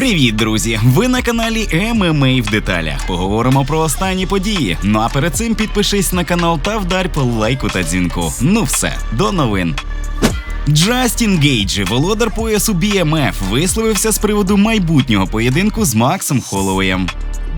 Привіт, друзі! Ви на каналі ММА в деталях. Поговоримо про останні події. Ну а перед цим підпишись на канал та вдарь по лайку та дзвінку. Ну все, до новин. Джастін Гейджі, володар поясу BMF, висловився з приводу майбутнього поєдинку з Максом Холлоуєм.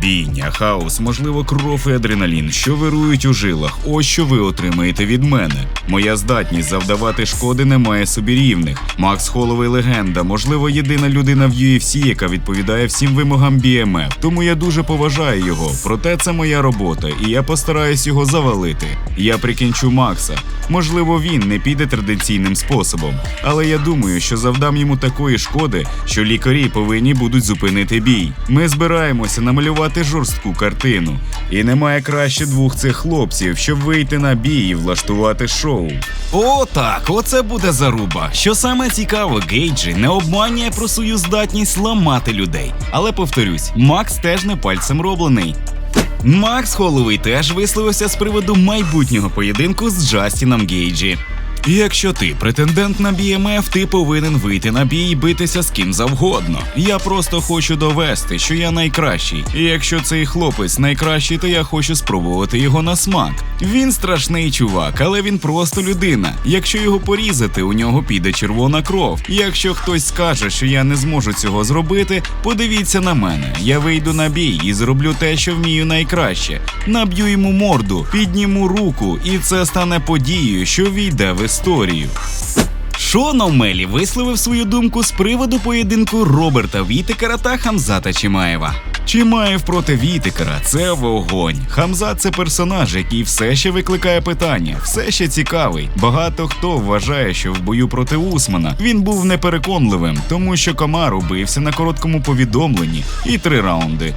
Бійня, хаос, можливо, кров і адреналін, що вирують у жилах. Ось що ви отримаєте від мене. Моя здатність завдавати шкоди не має собі рівних. Макс Холовий легенда, можливо, єдина людина в UFC, яка відповідає всім вимогам BMF. Тому я дуже поважаю його. Проте це моя робота, і я постараюсь його завалити. Я прикінчу Макса. Можливо, він не піде традиційним способом, але я думаю, що завдам йому такої шкоди, що лікарі повинні будуть зупинити бій. Ми збираємося намалювати жорстку картину, і немає краще двох цих хлопців, щоб вийти на бій і влаштувати шоу. О, так, оце буде заруба. Що саме цікаво, Гейджі не обманює про свою здатність ламати людей. Але повторюсь, Макс теж не пальцем роблений. Макс Холлоуей теж висловився з приводу майбутнього поєдинку з Джастіном Гейджі. Якщо ти претендент на BMF, ти повинен вийти на бій і битися з ким завгодно. Я просто хочу довести, що я найкращий. І якщо цей хлопець найкращий, то я хочу спробувати його на смак. Він страшний чувак, але він просто людина. Якщо його порізати, у нього піде червона кров. Якщо хтось скаже, що я не зможу цього зробити, подивіться на мене. Я вийду на бій і зроблю те, що вмію найкраще. Наб'ю йому морду, підніму руку, і це стане подією, що війде в історію. Шон Омелі висловив свою думку з приводу поєдинку Роберта Вітикера та Хамзата Чимаєва. Чимаєв проти Вітикера це вогонь. Хамзат це персонаж, який все ще викликає питання, все ще цікавий. Багато хто вважає, що в бою проти Усмана він був непереконливим, тому що Камару бився на короткому повідомленні і три раунди.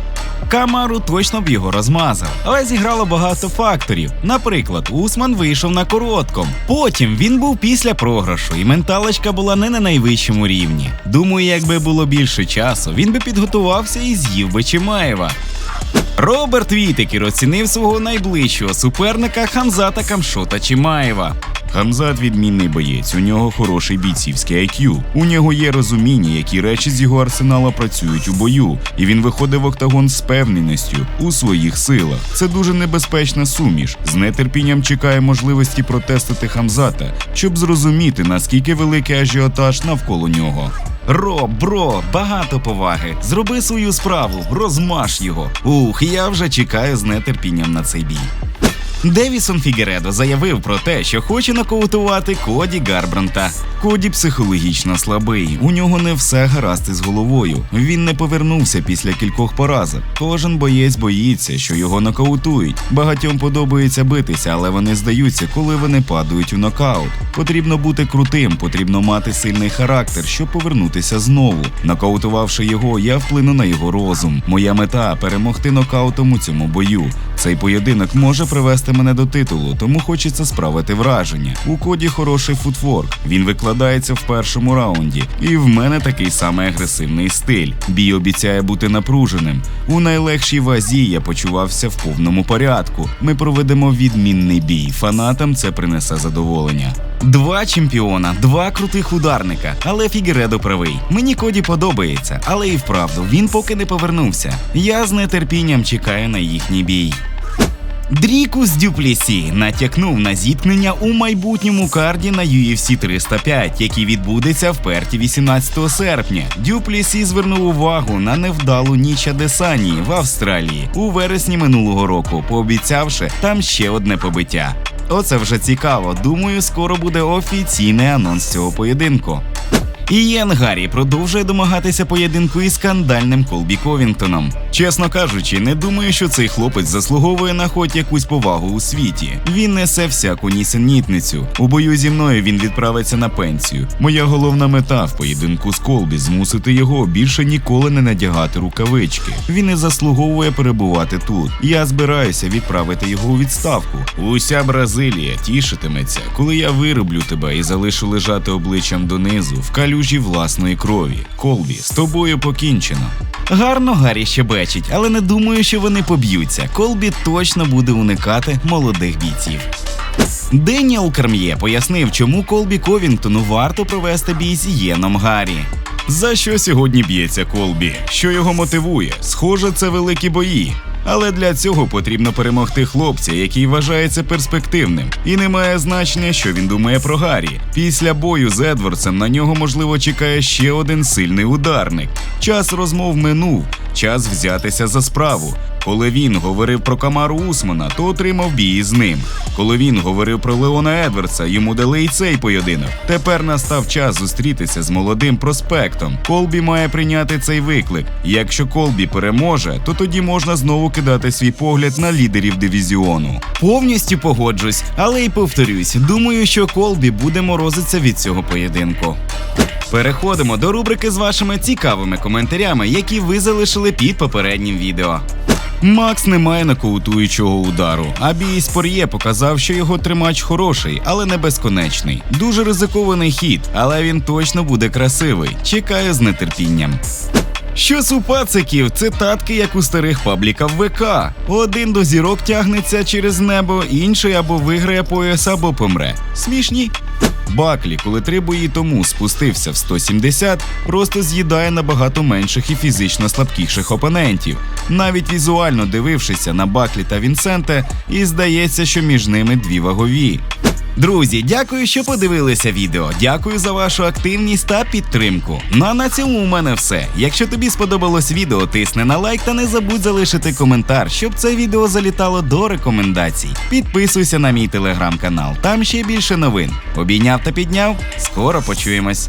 Камару точно б його розмазав, але зіграло багато факторів. Наприклад, Усман вийшов на коротком. Потім він був після програшу, і менталочка була не на найвищому рівні. Думаю, якби було більше часу, він би підготувався і з'їв би Чимаєва. Роберт Вітекер оцінив свого найближчого суперника Хамзата Камшота Чимаєва. Хамзат відмінний боєць, у нього хороший бійцівський IQ. У нього є розуміння, які речі з його арсенала працюють у бою, і він виходить в октагон з певненістю у своїх силах. Це дуже небезпечна суміш. З нетерпінням чекає можливості протестити Хамзата, щоб зрозуміти наскільки великий ажіотаж навколо нього. Роб, бро, багато поваги. Зроби свою справу, розмаш його. Ух, я вже чекаю з нетерпінням на цей бій. Девісон Фігередо заявив про те, що хоче нокаутувати Коді Гарбранта. Коді психологічно слабий, у нього не все гаразд із головою. Він не повернувся після кількох поразок. Кожен боєць боїться, що його нокаутують. Багатьом подобається битися, але вони здаються, коли вони падають у нокаут. Потрібно бути крутим, потрібно мати сильний характер, щоб повернутися знову. Нокаутувавши його, я вплину на його розум. Моя мета перемогти нокаутом у цьому бою. Цей поєдинок може привести мене до титулу, тому хочеться справити враження. У коді хороший футворк. Він викладається в першому раунді, і в мене такий самий агресивний стиль. Бій обіцяє бути напруженим. У найлегшій вазі я почувався в повному порядку. Ми проведемо відмінний бій. Фанатам це принесе задоволення. Два чемпіона, два крутих ударника. Але Фігередо правий. Мені Коді подобається, але і вправду він поки не повернувся. Я з нетерпінням чекаю на їхній бій. Дрікус Дюплісі натякнув на зіткнення у майбутньому карді на UFC 305, який відбудеться в Перті 18 серпня. Дюплісі звернув увагу на невдалу ніч Адесанії в Австралії у вересні минулого року, пообіцявши там ще одне побиття. Оце вже цікаво. Думаю, скоро буде офіційний анонс цього поєдинку. Ієн Гаррі продовжує домагатися поєдинку із скандальним Колбі Ковінгтоном. Чесно кажучи, не думаю, що цей хлопець заслуговує на хоч якусь повагу у світі. Він несе всяку нісенітницю. У бою зі мною він відправиться на пенсію. Моя головна мета в поєдинку з Колбі змусити його більше ніколи не надягати рукавички. Він не заслуговує перебувати тут. Я збираюся відправити його у відставку. Уся Бразилія тішитиметься, коли я вироблю тебе і залишу лежати обличчям донизу в калюжі власної крові. Колбі, з тобою покінчено. Гарно Гаррі щебечить, але не думаю, що вони поб'ються. Колбі точно буде уникати молодих бійців. Деніел Карм'є пояснив, чому Колбі Ковінгтону варто провести бій з Єном Гаррі. За що сьогодні б'ється Колбі? Що його мотивує? Схоже, це великі бої. Але для цього потрібно перемогти хлопця, який вважається перспективним, і не має значення, що він думає про Гаррі. Після бою з Едвардсом на нього можливо чекає ще один сильний ударник. Час розмов минув, час взятися за справу. Коли він говорив про Камару Усмана, то отримав бій з ним. Коли він говорив про Леона Едвардса, йому дали й цей поєдинок. Тепер настав час зустрітися з молодим проспектом. Колбі має прийняти цей виклик. Якщо Колбі переможе, то тоді можна знову кидати свій погляд на лідерів дивізіону. Повністю погоджусь, але й повторюсь. Думаю, що Колбі буде морозитися від цього поєдинку. Переходимо до рубрики з вашими цікавими коментарями, які ви залишили під попереднім відео. Макс не має нокаутуючого удару, а бій з Пор'є показав, що його тримач хороший, але не безконечний. Дуже ризикований хід, але він точно буде красивий. Чекаю з нетерпінням. Щось у пациків це татки, як у старих пабліках ВК. Один до зірок тягнеться через небо, інший або виграє пояс, або помре. Смішні. Баклі, коли три бої тому спустився в 170, просто з'їдає набагато менших і фізично слабкіших опонентів. Навіть візуально дивившися на Баклі та Вінсенте, і здається, що між ними дві вагові. Друзі, дякую, що подивилися відео. Дякую за вашу активність та підтримку. Ну а на цьому у мене все. Якщо тобі сподобалось відео, тисни на лайк та не забудь залишити коментар, щоб це відео залітало до рекомендацій. Підписуйся на мій телеграм-канал, там ще більше новин. Обійняв та підняв. Скоро почуємось.